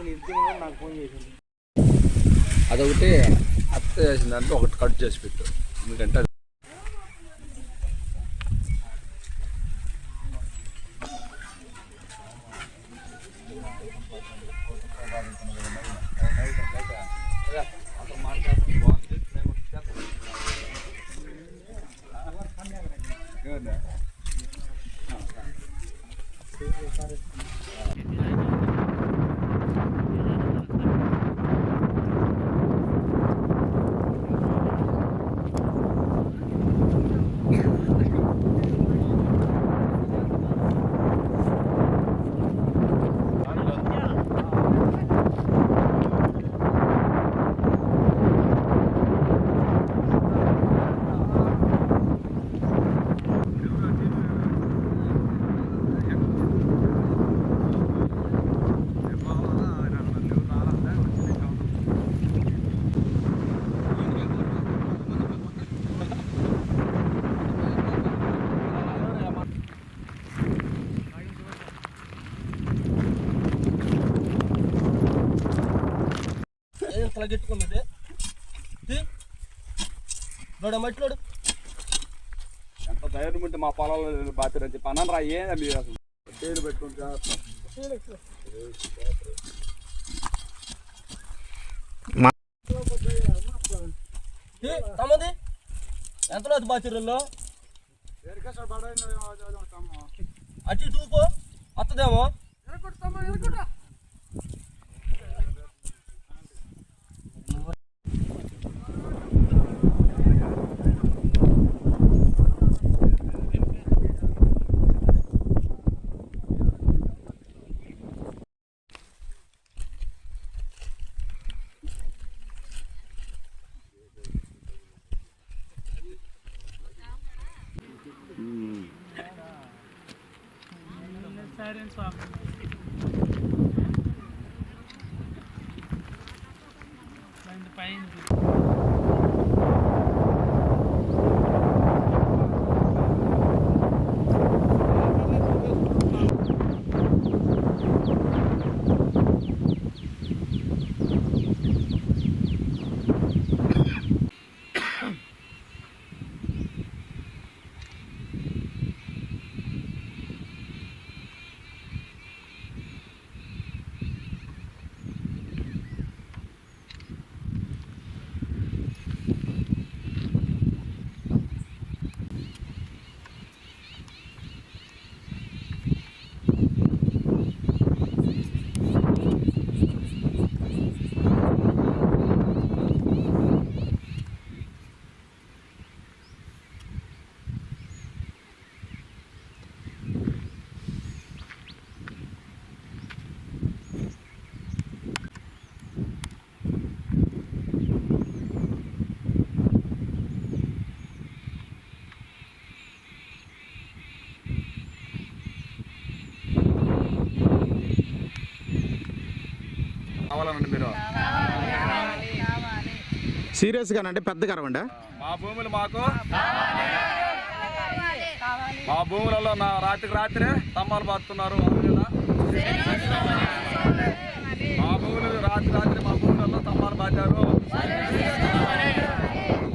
నాకు ఫోన్ చేసింది అదొకటి అత్త చేసిందంటే ఒకటి కట్ చేసి పెట్టు. ఎందుకంటే తలగెట్టుకున్నది నోడ మట్లోడు ఎంత ధైర్యం ఉంటే మా పొలాల్లో బాధ్యత చెప్పి అన్నాను రా ఏం మీరు అసలు? పేరు పెట్టుకుంటే తమ్మది. ఎంతలో అది బాచిర్రల్లో అటు ఇటు ఊపో. వస్తుందేమో ahead and swim. Find the pine. కావాలనండి మీరు. సీరియస్గా అంటే పెద్ద కరవండి మా భూములు మాకు. మా భూములలో నా రాత్రికి రాత్రే స్తంభాలు కదా మా భూములు రాత్రి రాత్రి మా భూములలో స్తంభాలు బాచారు.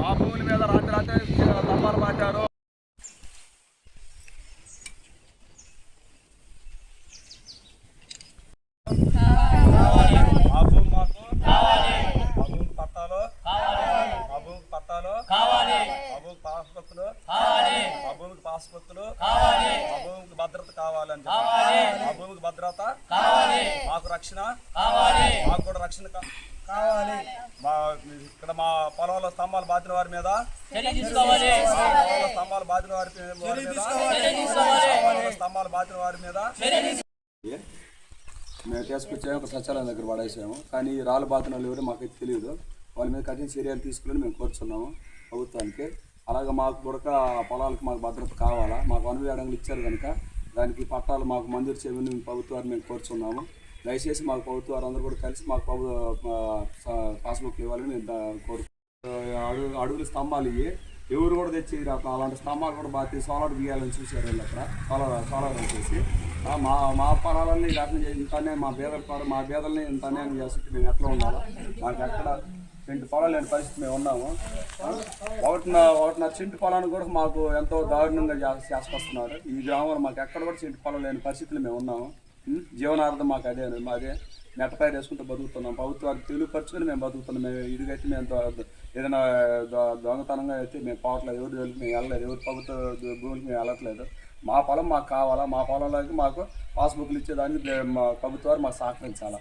మా భూముల మీద రాత్రి రాత్రి స్తంభాలు బాచారు మా భూమి మాకు మా భూమికి పట్టాలు మా భూమికి పట్టాలు మా భూమికి పాస్పత్తులు మా పాస్పత్తులు మా భూమికి భద్రత కావాలని చెప్పి. మా భూమికి భద్రత. మాకు రక్షణ. మాకు కూడా రక్షణ కా- కావాలి. మా ఇక్కడ మా పొలంలో స్తంభాలు బాధిన వారి మీద. స్తంభాలు బాధిన వారి మీద. స్తంభాలు బాధిన వారి మీద. మేము తీసుకొచ్చాము ఒక సచివాలయం దగ్గర పడేసాము. కానీ ఈ రాళ్ళు బాధిన వాళ్ళు ఎవరో మాకైతే తెలియదు. వాళ్ళ మీద కఠిన చర్యలు తీసుకుని మేము కోరుచున్నాము. ప్రభుత్వానికి. అలాగే మాకు దొరక పొలాలకు మాకు భద్రత కావాలా? మాకు వనవి అడంగులు ఇచ్చారు కనుక దానికి పట్టాలు మాకు మంజూరు చేయమని మేము ప్రభుత్వాన్ని మేము కోరుచున్నాము. దయచేసి మాకు ప్రభుత్వ వారందరూ కూడా కలిసి మాకు పాస్బుక్లు ఇవ్వాలని మేము కోరు అడుగు అడుగుల స్తంభాలు ఇవి ఎవరు కూడా తెచ్చి అలాంటి స్తంభాలు కూడా బాగా సోలార్ బియ్యాలని చూశారు వీళ్ళు అక్కడ. సోలార్ సోలార్ వచ్చేసి మా మా పొలాలన్నీ రకం ఇంతనే మా బేదల మా బేదల్ని ఇంత అన్యాయం చేస్తుంటే మేము ఎట్లా ఉండాలి? మాకు ఎక్కడ రెండు పొలం లేని పరిస్థితి మేము ఉన్నాము. ఒకటి ఒకటిన ఒకటిన్నర చింటి పొలాన్ని కూడా మాకు ఎంతో దారుణంగా చేసుకొస్తున్నారు. ఈ గ్రామంలో మాకు ఎక్కడ కూడా చింటి పొలం లేని పరిస్థితులు మేము ఉన్నాము. జీవనార్థం మాకు అదే మాదే నెట్టపైరు వేసుకుంటూ బతుకుతున్నాం. ప్రభుత్వానికి తెలియపరచుకొని మేము బతుకుతున్నాం. మేము ఇదిగైతే మేము ఏదైనా దొంగతనంగా అయితే మేము పోవట్లేదు. ఎవరు జోలికి మేము వెళ్ళలేదు. ఎవరు ప్రభుత్వ భూమికి మేము వెళ్ళట్లేదు. మా పొలం మాకు కావాలా? మా పొలంలోకి మాకు పాస్బుక్లు ఇచ్చేదానికి మా ప్రభుత్వాలు మాకు సహకరించాలా?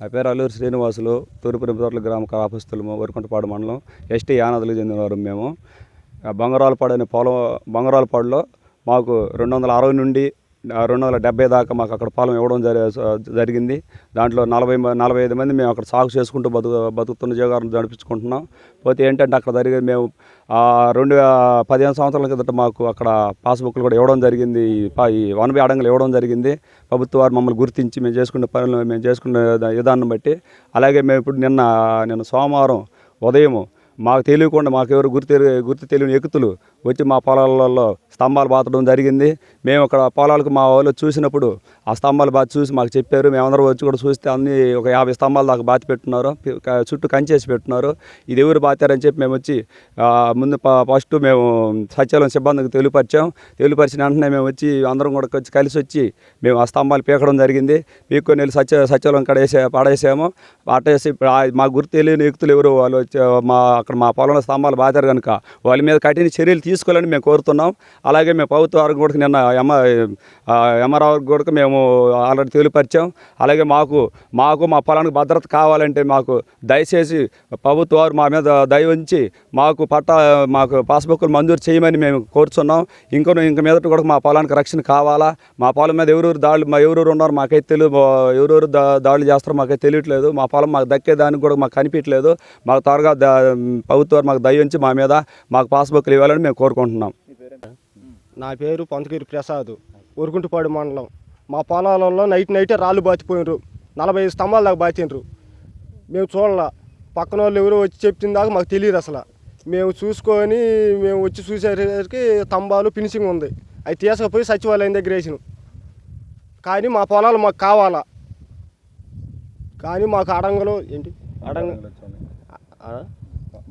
ఆ పేరు అల్లూరు శ్రీనివాసులు తూర్పు రింపతోట్ల గ్రామ కాపస్తులము వరికుంటపాడు మండలం ఎస్టీ యానాదులకు చెందినవారు మేము. ఆ బంగారాలపాడు అనే పొలం బంగారాలపాడులో మాకు రెండు వందల అరవై నుండి రెండు వందల డెబ్బై దాకా మాకు అక్కడ పొలం ఇవ్వడం జరి జరిగింది. దాంట్లో నలభై నలభై ఐదు మంది మేము అక్కడ సాగు చేసుకుంటూ బతుకు బతుకుతున్న జీవనం నడిపించుకుంటున్నాం. పోతే ఏంటంటే అక్కడ జరిగేది మేము రెండు పదిహేను సంవత్సరాల కిందట మాకు అక్కడ పాస్బుక్లు కూడా ఇవ్వడం జరిగింది. ఈ వన్ బై అడంగులు ఇవ్వడం జరిగింది. ప్రభుత్వ వారు మమ్మల్ని గుర్తించి మేము చేసుకునే పనులు మేము చేసుకునే విధానం బట్టి. అలాగే మేము ఇప్పుడు నిన్న నిన్న సోమవారం ఉదయం మాకు తెలియకుండా మాకు ఎవరు గుర్తు గుర్తు తెలియని ఎక్కుతులు వచ్చి మా పొలాలలో స్తంభాలు బాతడం జరిగింది. మేము అక్కడ పొలాలకు మా వాళ్ళు చూసినప్పుడు ఆ స్తంభాలు బాతి చూసి మాకు చెప్పారు. మేమందరం వచ్చి కూడా చూస్తే అన్ని ఒక యాభై స్తంభాలు దాకా బాతి పెట్టున్నారు. చుట్టూ కంచేసి పెట్టున్నారు. ఇది ఎవరు బాతారని చెప్పి మేము వచ్చి ముందు ఫస్ట్ మేము సచివాలయం సిబ్బందికి తెలియపరిచాం. తెలియపరిచిన వెంటనే మేము వచ్చి అందరం కూడా వచ్చి కలిసి వచ్చి మేము ఆ స్తంభాలు పీకడం జరిగింది. పీక్కొని వెళ్ళి సత్య సచివాలయం కాడ వేసే పడేసాము. పట్టేసి మాకు గుర్తు తెలియని వ్యక్తులు ఎవరు వాళ్ళు వచ్చి మా అక్కడ మా పొలంలో స్తంభాలు బాధారు కనుక వాళ్ళ మీద కఠిన చర్యలు తీసుకోవాలని మేము కోరుతున్నాం. అలాగే మేము ప్రభుత్వ వారికి కూడా నిన్న ఎమ ఎమరావు కూడా మేము ఆల్రెడీ తెలియపరిచాం అలాగే మాకు మాకు మా పొలానికి భద్రత కావాలంటే మాకు దయచేసి ప్రభుత్వ వారు మా మీద దయ ఉంచి మాకు పట్టా మాకు పాస్బుక్లు మంజూరు చేయమని మేము కోరుచున్నాం. ఇంకొన ఇంక మీదట కూడా మా పొలానికి రక్షణ కావాలా? మా పొలం మీద ఎవరెవరు దాడులు మా ఎవరెవరు ఉన్నారు మాకైతే తెలియదు ఎవరెవరు దా దాడులు చేస్తారో మాకైతే తెలియట్లేదు. మా పొలం మాకు దక్కేదానికి కూడా మాకు కనిపించట్లేదు. మాకు త్వరగా దా- ప్రభుత్వం వారు మాకు దయ ఉంచి మా మీద మాకు పాస్బుక్లు ఇవ్వాలని మేము కోరుకుంటున్నాం. నా పేరు పొంతగిరి ప్రసాద్ ఉరుకుంటుపాడు మండలం. మా పొలాలలో నైట్ నైటే రాళ్ళు బాతిపోయినరు నలభై ఐదు స్తంభాల దాకా బాతిండ్రు మేము చూడాల పక్కన వాళ్ళు ఎవరో వచ్చి చెప్పిన దాకా మాకు తెలియదు అసలు. మేము చూసుకొని మేము వచ్చి చూసేసరికి స్తంభాలు ఫినిషింగ్ ఉంది. అవి తీసుకుపోయి సచివాలయం దగ్గర వేసిన. కానీ మా పొలాలు మాకు కావాలా? కానీ మాకు అడంగలు ఏంటి? అడంగ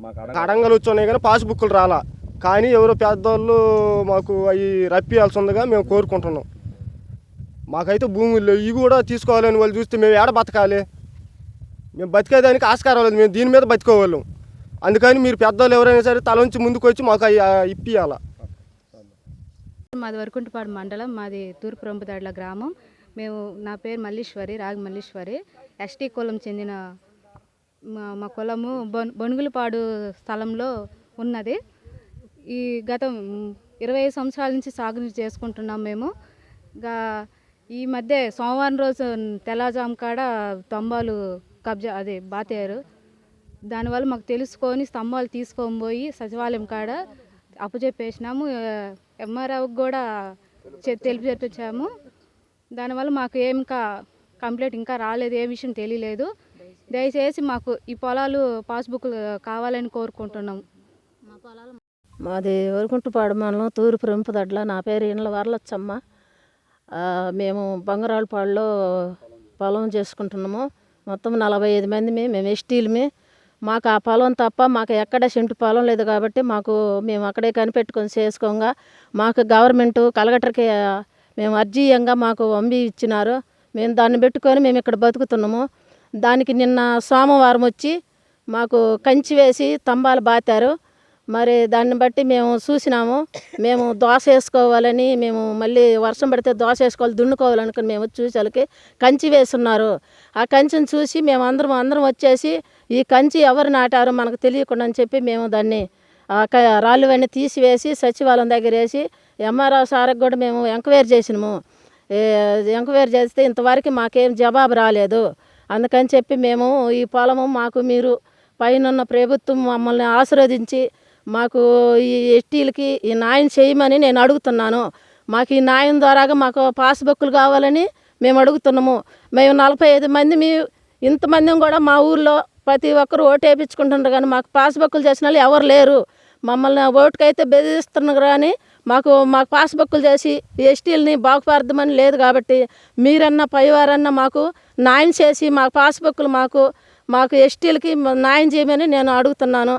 ఆ? అడంగలు. వచ్చున్నాయి కానీ పాస్బుక్లు రాలా. కానీ ఎవరో పెద్దోళ్ళు మాకు అవి రప్పియాల్సి ఉందిగా మేము కోరుకుంటున్నాం. మాకైతే భూములు ఇవి కూడా తీసుకోవాలని వాళ్ళు చూస్తే మేము ఏడ బతకాలి? మేము బతికేదానికి ఆస్కారం లేదు మేము దీని మీద బతికోవాళ్ళం. అందుకని మీరు పెద్దోళ్ళు ఎవరైనా సరే తల నుంచి ముందుకు వచ్చి మాకు అవి ఇప్పియాల? మాది వరకుంటపాడు మండలం మాది తూర్పు రొంపుదాడ్ల గ్రామం. మేము నా పేరు మల్లీశ్వరి రాగి మల్లీశ్వరి. ఎస్టీ కులం చెందిన మా మా కులము బొన్ బొనుగులపాడు స్థలంలో ఉన్నది. ఈ గత ఇరవై ఐదు సంవత్సరాల నుంచి సాగు చేసుకుంటున్నాం మేము. గా ఈ మధ్య సోమవారం రోజు తెల్లజాము కాడ స్తంభాలు కబ్జా అదే బాతారు. దానివల్ల మాకు తెలుసుకొని స్తంభాలు తీసుకొని పోయి సచివాలయం కాడ అప్పచెప్పేసినాము. ఎంఆర్ఓకి కూడా చె- తెలిపి చెప్పించాము దానివల్ల మాకు ఏం ఇంకా కంప్లైంట్ ఇంకా రాలేదు ఏ విషయం తెలియలేదు. దయచేసి మాకు ఈ పొలాలు పాస్బుక్లు కావాలని కోరుకుంటున్నాం. మాది వరకుంటుపాడు మండలం తూర్పు రింపదడ్ల. నా పేరు ఇండ్ల వరలచ్చమ్మ. ఆ, మేము బంగారాలపాడులో పొలం చేసుకుంటున్నాము. మొత్తం నలభై ఐదు మందిమి మేము ఎస్టీలమి. మాకు ఆ పొలం తప్ప మాకు ఎక్కడ సెంటు పొలం లేదు కాబట్టి మాకు మేము అక్కడే కనిపెట్టుకొని చేసుకోగా. మాకు గవర్నమెంట్ కలెక్టర్కి మేము అర్జీయంగా మాకు వంబి ఇచ్చినారు. మేము దాన్ని పెట్టుకొని మేము ఇక్కడ బతుకుతున్నాము. దానికి నిన్న సోమవారం వచ్చి మాకు కంచి వేసి తంబాలు బాతారు. మరి దాన్ని బట్టి మేము చూసినాము. మేము దోశ వేసుకోవాలని మేము మళ్ళీ వర్షం పడితే దోశ వేసుకోవాలి దున్నుకోవాలనుకుని మేము చూసేలకి కంచి వేసున్నారు ఆ కంచిని చూసి మేము అందరం అందరం వచ్చేసి ఈ కంచి ఎవరు నాటారో మనకు తెలియకుండా అని చెప్పి మేము దాన్ని రాళ్ళు క- రాళ్ళువన్నీ తీసివేసి సచివాలయం దగ్గర వేసి ఎంఆర్ఓ సార్కి కూడా మేము ఎంక్వైరీ చేసినాము. ఎంక్వైరీ చేస్తే ఇంతవరకు మాకేం జవాబు రాలేదు. అందుకని చెప్పి మేము ఈ పొలము మాకు మీరు పైన ప్రభుత్వం మమ్మల్ని ఆశీర్వదించి మాకు ఈ ఎస్టీలకి ఈ న్యాయం చేయమని నేను అడుగుతున్నాను. మాకు ఈ న్యాయం ద్వారాగా మాకు పాస్బుక్లు కావాలని మేము అడుగుతున్నాము. మేము నలభై ఐదు మంది మీ ఇంతమంది కూడా మా ఊర్లో ప్రతి ఒక్కరు ఓటు వేయించుకుంటున్నారు కానీ మాకు పాస్బుక్లు చేసిన వాళ్ళు ఎవరు లేరు. మమ్మల్ని ఓటుకైతే బెదిరిస్తున్నారు కానీ మాకు మాకు పాస్బుక్లు చేసి ఎస్టీలని బాగుపడదామని లేదు కాబట్టి మీరన్నా పైవారన్నా మాకు న్యాయం చేసి మా పాస్బుక్లు మాకు మాకు ఎస్టీలకి న్యాయం చేయమని నేను అడుగుతున్నాను.